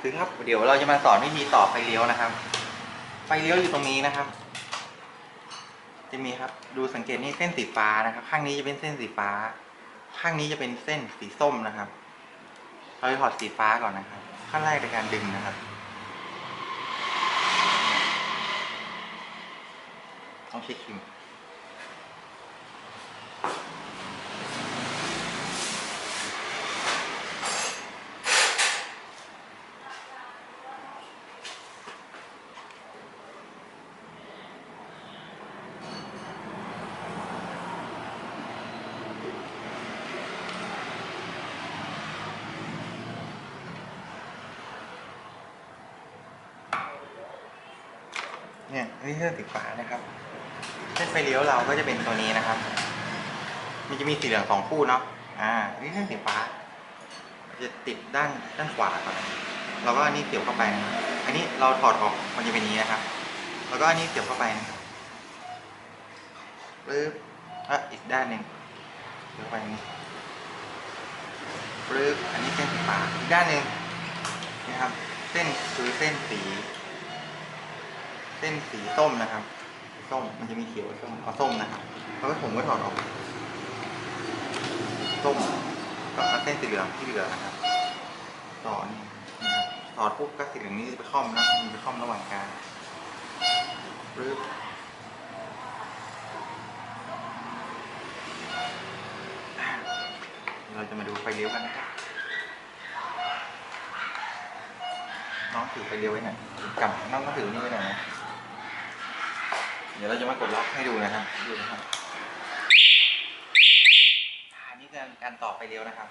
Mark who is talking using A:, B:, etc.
A: คือครับเดี๋ยวเราจะมาสอนวิธีต่อไฟเลี้ยวนะครับ ไฟเลี้ยวอยู่ตรงนี้นะครับ จะมีครับดูสังเกตนี่เส้นสีฟ้านะครับ ข้างนี้จะเป็นเส้นสีฟ้า ข้างนี้จะเป็นเส้นสีส้มนะครับ เราจะถอดสีฟ้าก่อนนะครับ ขั้นแรกในการดึงนะครับต้องเช็คคิม เนี่ยนี่เส้นสีฟ้านะครับเส้นไฟเลี้ยวเราก็จะเป็นตัวนี้นะครับ มันจะมีสีเหลืองสองคู่เนาะอ่านี่เส้นสีฟ้า จะติดด้านด้านขวาก่อนเราก็อันนี้เสียบเข้าไป อันนี้เราถอดออกมันจะเป็นนี้นะครับ แล้วก็อันนี้เสียบเข้าไปนะครับปึ๊บอะอีกด้านหนึ่งเสียบไปนี้ปึ๊บอันนี้เส้นสีฟ้าอีกด้านหนึ่งนะครับ เส้นคือเส้นสี เส้นสีส้มนะครับ ส้มมันจะมีเขียวส้มเอาส้มนะครับแล้วก็ผมก็ถอดออก ส้มก็เอาเส้นสีเหลืองที่เหลือนะครับต่อนี่นะครับถอดปุ๊บก็สีเหลืองนี้จะไปค่อมนะมันไปค่อมระหว่างกลางปึ๊บเราจะมาดูไฟเลี้ยวกันนะครับน้องถือไฟเลี้ยวไว้หน่อยกำน้องก็ถือนี่ไว้หน่อยนะ ดี๋ยวเราจะมากดล็อกให้ดูนะครับดูนะครับอันนี้คือการต่อไปเดียวนะครับ